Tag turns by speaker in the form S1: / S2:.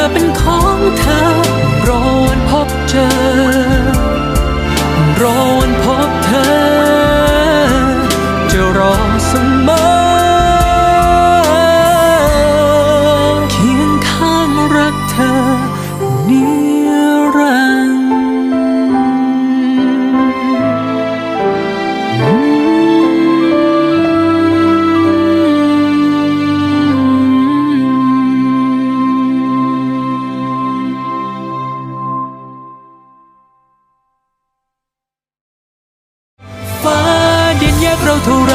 S1: อเป็นของเธอ รอวันพบเจอ รอวันพบเธอ จะรอเสมอเคียงข้างรักเธอ ฟ้าดินแยกเราเท่าไ